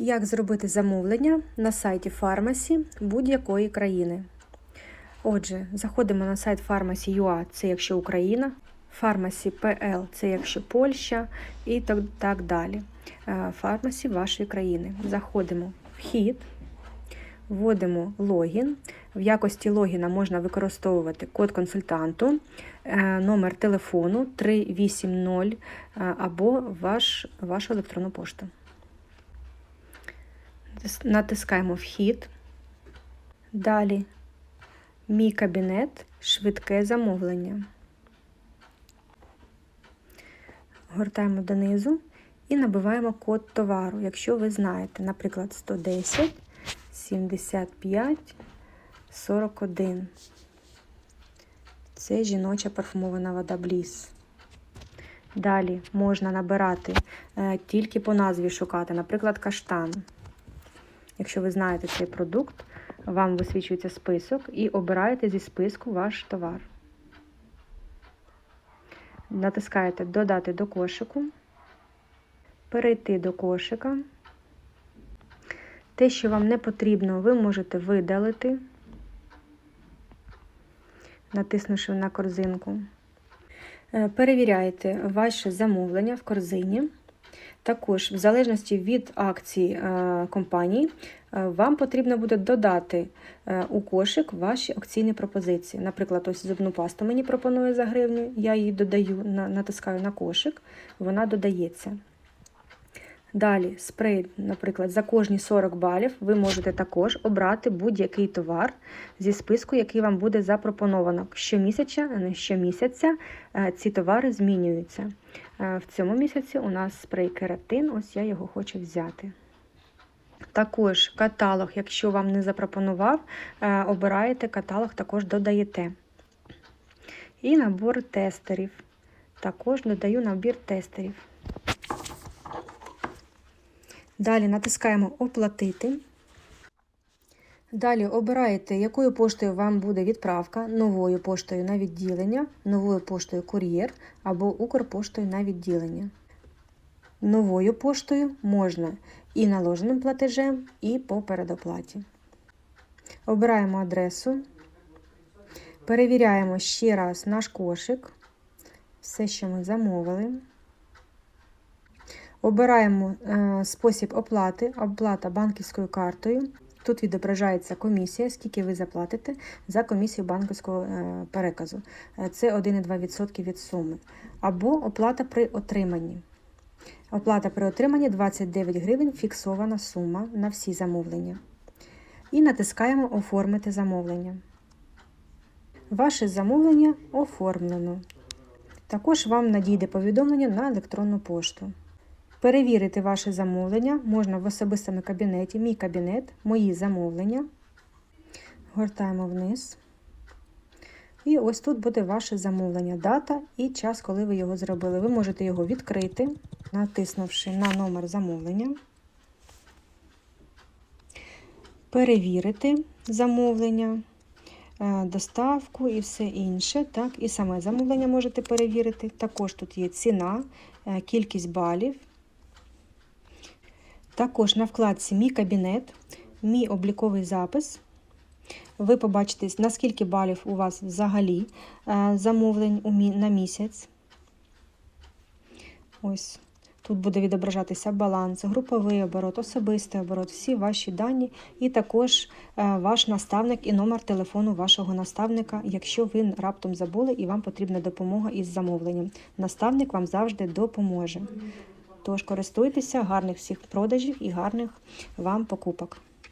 Як зробити замовлення на сайті фармасі будь-якої країни? Отже, заходимо на сайт Pharmacy.ua, це якщо Україна, Pharmacy.pl – це якщо Польща і так, так далі. Е, Фармасі вашої країни. Заходимо вхід, вводимо логін. В якості логіна можна використовувати код консультанту, е, номер телефону 380 е, або ваш, вашу електронну пошту. Натискаємо Вхід. Далі Мій кабінет, швидке замовлення. Гортаємо донизу і набиваємо код товару, якщо ви знаєте, наприклад, 110 75 41. Це жіноча парфумована вода Бліс. Далі можна набирати е, тільки по назві шукати, наприклад, каштан. Якщо ви знаєте цей продукт, вам висвічується список і обираєте зі списку ваш товар. Натискаєте Додати до кошику, перейти до кошика. Те, що вам не потрібно, ви можете видалити, натиснувши на корзинку. Е, Перевіряєте ваше замовлення в корзині. Також, в залежності від акцій е, компанії, е, вам потрібно буде додати е, у кошик ваші акційні пропозиції. Наприклад, ось зубну пасту мені пропонує за гривню, я її додаю, натискаю на кошик, вона додається. Далі, спрей, наприклад, за кожні 40 балів ви можете також обрати будь-який товар зі списку, який вам буде запропоновано. Щомісяця, щомісяця ці товари змінюються. В цьому місяці у нас спрей кератин, ось я його хочу взяти. Також каталог, якщо вам не запропонував, обираєте каталог, також додаєте. І набор тестерів. Також додаю набір тестерів. Далі натискаємо Оплатити. Далі обираєте, якою поштою вам буде відправка, новою поштою на відділення, новою поштою кур'єр або Укрпоштою на відділення. Новою поштою можна і наложеним платежем, і по передоплаті. Обираємо адресу. Перевіряємо ще раз наш кошик, все, що ми замовили. Обираємо е, спосіб оплати, оплата банківською картою. Тут відображається комісія, скільки ви заплатите за комісію банківського е, переказу. Це 1,2% від суми. Або оплата при отриманні. Оплата при отриманні 29 гривень фіксована сума на всі замовлення. І натискаємо Оформити замовлення. Ваше замовлення оформлено. Також вам надійде повідомлення на електронну пошту. Перевірити ваше замовлення можна в особистому кабінеті, мій кабінет, мої замовлення. Гортаємо вниз. І ось тут буде ваше замовлення, дата і час, коли ви його зробили. Ви можете його відкрити, натиснувши на номер замовлення, перевірити замовлення, доставку і все інше. Так, І саме замовлення можете перевірити. Також тут є ціна, кількість балів. Також на вкладці Мій кабінет, мій обліковий запис. Ви побачите, наскільки балів у вас взагалі замовлень на місяць. Ось. Тут буде відображатися баланс, груповий оборот, особистий оборот, всі ваші дані, і також ваш наставник і номер телефону вашого наставника, якщо ви раптом забули і вам потрібна допомога із замовленням. Наставник вам завжди допоможе. Тож користуйтеся, гарних всіх продажів і гарних вам покупок.